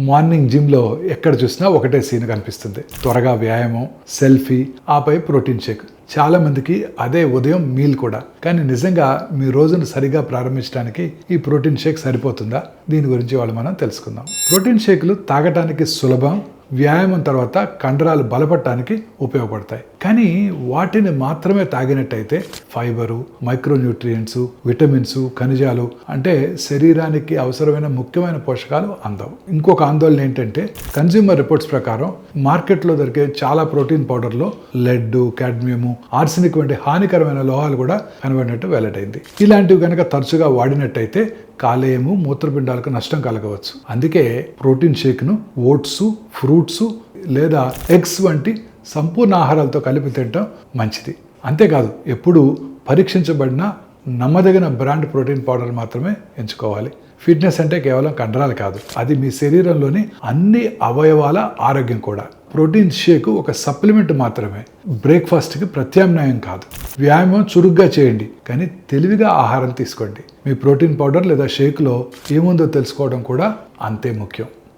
Morning జిమ్లో ఎక్కడ చూసినా ఒకటే సీన్ కనిపిస్తుంది. త్వరగా వ్యాయామం సెల్ఫీ ఆపై ప్రోటీన్ షేక్. చాలామందికి అదే ఉదయం మీల్ కూడా. కానీ నిజంగా మీ రోజును సరిగా ప్రారంభించడానికి ఈ ప్రోటీన్ షేక్ సరిపోతుందా? దీని గురించి వాళ్ళు మనం తెలుసుకుందాం. ప్రోటీన్ షేక్లు తాగటానికి సులభం వ్యాయామం తర్వాత కండరాలు బలపడటానికి ఉపయోగపడతాయి. కానీ వాటిని మాత్రమే తాగినట్టయితే ఫైబరు మైక్రోన్యూట్రియంట్స్ విటమిన్స్ ఖనిజాలు అంటే శరీరానికి అవసరమైన ముఖ్యమైన పోషకాలు అందవు. ఇంకొక ఆందోళన ఏంటంటే కన్జ్యూమర్ రిపోర్ట్స్ ప్రకారం మార్కెట్లో దొరికే చాలా ప్రోటీన్ పౌడర్లో లెడ్ కాడ్మియము ఆర్సినిక్ వంటి హానికరమైన లోహాలు కూడా కనబడినట్టు వెల్లడైంది. ఇలాంటివి కనుక తరచుగా వాడినట్టయితే కాలేయము మూత్రపిండాలకు నష్టం కలగవచ్చు. అందుకే ప్రోటీన్ షేక్ను ఓట్స్ ఫ్రూట్స్ లేదా ఎగ్స్ వంటి సంపూర్ణ ఆహారాలతో కలిపి తినడం మంచిది. అంతేకాదు ఎప్పుడు పరీక్షించబడిన నమ్మదగిన బ్రాండ్ ప్రోటీన్ పౌడర్ మాత్రమే ఎంచుకోవాలి. ఫిట్నెస్ అంటే కేవలం కండరాలు కాదు. అది మీ శరీరంలోని అన్ని అవయవాల ఆరోగ్యం కూడా. ప్రోటీన్ షేక్ ఒక సప్లిమెంట్ మాత్రమే. బ్రేక్ఫాస్ట్కి ప్రత్యామ్నాయం కాదు. వ్యాయామం చురుగ్గా చేయండి కానీ తెలివిగా ఆహారం తీసుకోండి. మీ ప్రోటీన్ పౌడర్ లేదా షేక్లో ఏముందో తెలుసుకోవడం కూడా అంతే ముఖ్యం.